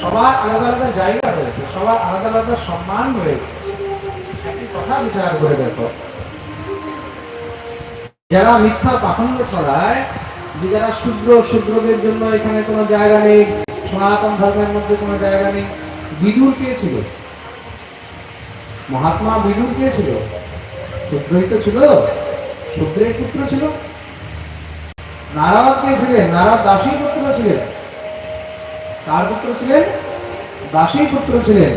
সবার আলাদা আলাদা জায়গা রয়েছে সবার আলাদা আলাদা সম্মান রয়েছে একটি কথা বিচার করে দেখো। যারা মিথ্যা পাখণ্ড ছড়ায়, যে যারা শূদ্র শূদ্রদের জন্য এখানে কোনো জায়গা নেই, সনাতন ধর্মের মধ্যে কোনো জায়গা নেই, বিদুর কে ছিল? মহাত্মা বিদুর কে ছিল? শূদ্রই তো ছিল শূদ্রের পুত্র ছিল। নারদ কে ছিলেন? নারদ দাসী পুত্র ছিলেন। কার পুত্র ছিলেন? দাসী পুত্র ছিলেন।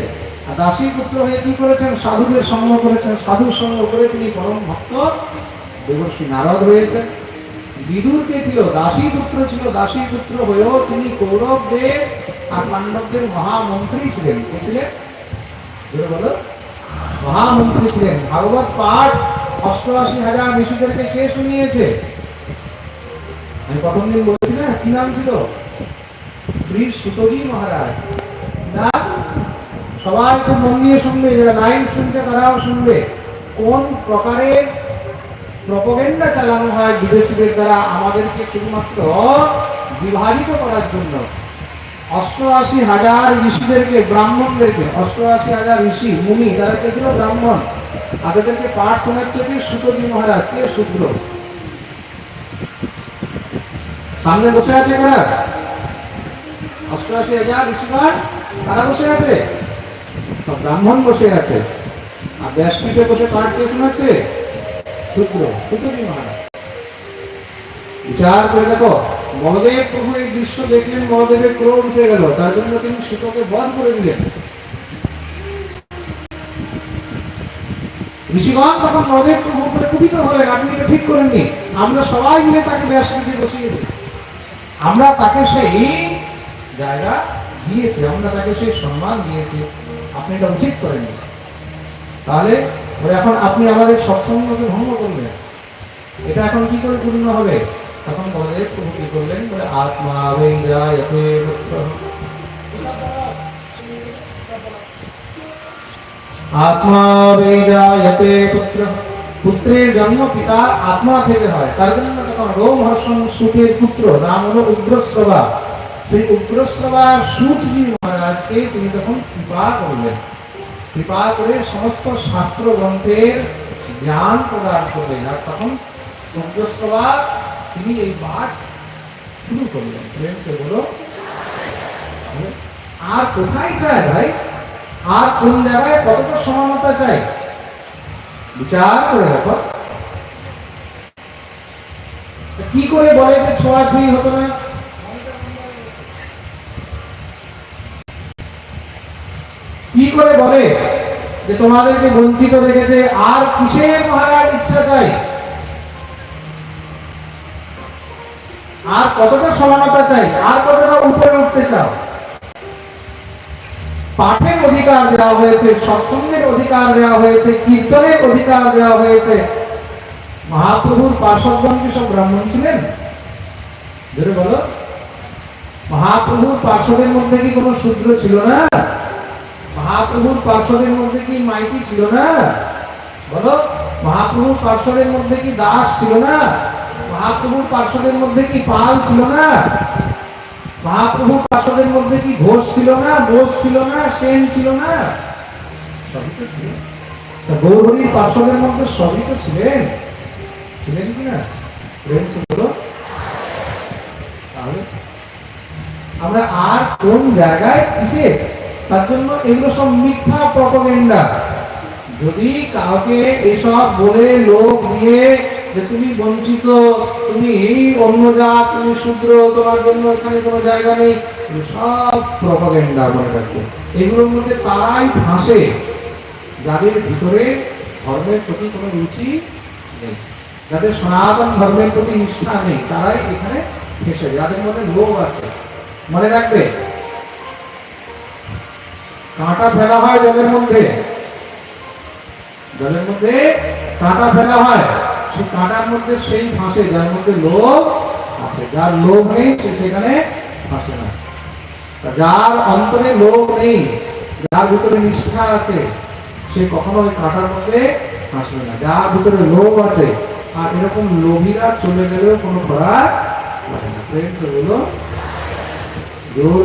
আর দাসী পুত্র হয়ে কি করেছেন? সাধুদের সঙ্গ করেছেন। সাধু সঙ্গ করে তিনি পরম ভক্ত দেবর্ষী নারদ হয়েছেন বিদুর কে ছিল? দাসী পুত্র ছিল। দাসী পুত্র হয়েও তিনি কৌরবদের আর পাণ্ডবদের মহামন্ত্রী ছিলেন। কে ছিলেন? বলো। মহামন্ত্রী ছিলেন। ভাগবত পাঠ অষ্টআশি হাজার ঋষিদেরকে কে শুনিয়েছে? আমি প্রথম দিন বলেছি না? কি নাম ছিল? শ্রী সুতজি মহারাজ। না? সবাই খুব মন দিয়ে শুনবে, যারা লাইন শুনছে তারাও শুনবে। কোন প্রকারের প্রপোগেন্ডা চালানো হয় বিদেশিদের দ্বারা আমাদেরকে শুধুমাত্র বিভাজিত করার জন্য? অষ্টআশি হাজার ঋষিদেরকে, ব্রাহ্মণদেরকে, অষ্টআশি হাজার ঋষি, মুনি তারা কে ছিল ব্রাহ্মণ, তাদেরকে পাঠ শোনাচ্ছে কি? সুতজি মহারাজ। কে? শূদ্র সামনে বসে আছে কারা অষ্টআশি হাজার ঋষিগণ তারা বসে আছে? সব ব্রাহ্মণ বসে আছে। আর ব্যাসপীঠে বসে পাঠ কে শোনাচ্ছে? সুতজি মহারাজ। বিচার করে দেখো বলদেব প্রভু এই দৃশ্য দেখলেন বলদেবের ক্রোধ উঠে গেল। তার জন্য তিনি বধ করে দিলেন। ঋষিগণ, তখন উপরে কুপিত হলেন। আপনি এটা ঠিক করেননি। আমরা সবাই মিলে তাকে ব্যাসপীঠে বসিয়েছি। আমরা তাকে সেই জায়গা দিয়েছি, আমরা তাকে সেই সম্মান দিয়েছি। আপনি এটা উচিত করেননি তাহলে এখন আপনি আমাদের সৎসঙ্গকে ভঙ্গ করলেন। এটা এখন কি করে পূর্ণ হবে? তখন বলদেব প্রভু কি করলেন? বলে, আত্মা। আত্মা বৈরায়তে পুত্র পুত্রের জন্ম পিতা আত্মা থেকে হয়। তার জন্য তখন রোমহর্ষণ সুখের পুত্র, নাম হলো উগ্রশ্রবা সেই সুতজি মহারাজকে তিনি তখন কৃপা করলেন। কৃপা করে সমস্ত শাস্ত্র গ্রন্থের জ্ঞান প্রদান করলেন আর তখন তিনি এই পাঠ শুরু করলেন। প্রেম সে বলো আর কোথায় চায় ভাই? আর কোন জায়গায় কতটা সমানতা চাই? বিচার করে দেখো। কি করে বলে যে ছোঁয়াছুঁই হতো না? কি করে বলে? যে তোমাদেরকে বঞ্চিত রেখেছে, আর কিসের মহারাজ ইচ্ছা চাই? আর কতটা সমানতা চাই? আর কতটা উপরে উঠতে চাও? পাঠের অধিকার দেওয়া হয়েছে, সৎসঙ্গের অধিকার দেওয়া হয়েছে, কীর্তনের অধিকার দেওয়া হয়েছে। মহাপ্রভুর পার্শ্বজন কি সব ব্রাহ্মণ ছিলেন? বলো। মহাপ্রভুর পার্শ্বদের মধ্যে কি কোনো সূত্র ছিল না? মহাপ্রভুর পার্শ্বদের মধ্যে কি মাইকি ছিল না? বলো, মহাপ্রভুর পার্শ্বদের মধ্যে কি দাস ছিল না? মহাপ্রভুর পার্শ্বদের মধ্যে কি পাল ছিল না? মহাপ্রভুর পার্শ্বদের মধ্যে কি ঘোষ ছিল না? বোস ছিল না? সেন ছিল না? সবই তো ছিল। তা গৌরহরির পার্শ্বদের মধ্যে সবই তো ছিলেন। ছিলেন কি না? আমরা আর কোন জায়গায়, কিসে? তার জন্য এগুলো সব মিথ্যা প্রপোগেন্ডা যদি কাউকে এসব বলে লোক দিয়ে যে তুমি বঞ্চিত, তুমি এই অন্য জাত, তুমি শূদ্র, তোমার জন্য এখানে কোনো জায়গা নেই সব প্রপোগেন্ডা মনে রাখবে। এগুলোর মধ্যে তারাই ফাঁসে। যাদের ভিতরে ধর্মের প্রতি কোনো রুচি নেই, যাদের সনাতন ধর্মের প্রতি নিষ্ঠা নেই, তারাই এখানে ফেসে যাদের মধ্যে লোভ আছে। মনে রাখবে কাঁটা ফেলা হয় জলের মধ্যে। জলের মধ্যে কাঁটা ফেলা হয়। সেই কাঁটার মধ্যে সেই ফাঁসে, যার মধ্যে লোভ আছে। যার লোভ নেই, সে সেখানে ফাঁসে না। যার অন্তরে লোভ নেই, যার ভিতরে নিষ্ঠা আছে, সে কখনো ওই কাঁটার মধ্যে ফাঁসবে না। যার ভিতরে লোভ আছে, আর এরকম লোভীরা চলে গেলেও কোনো হয় না। জোর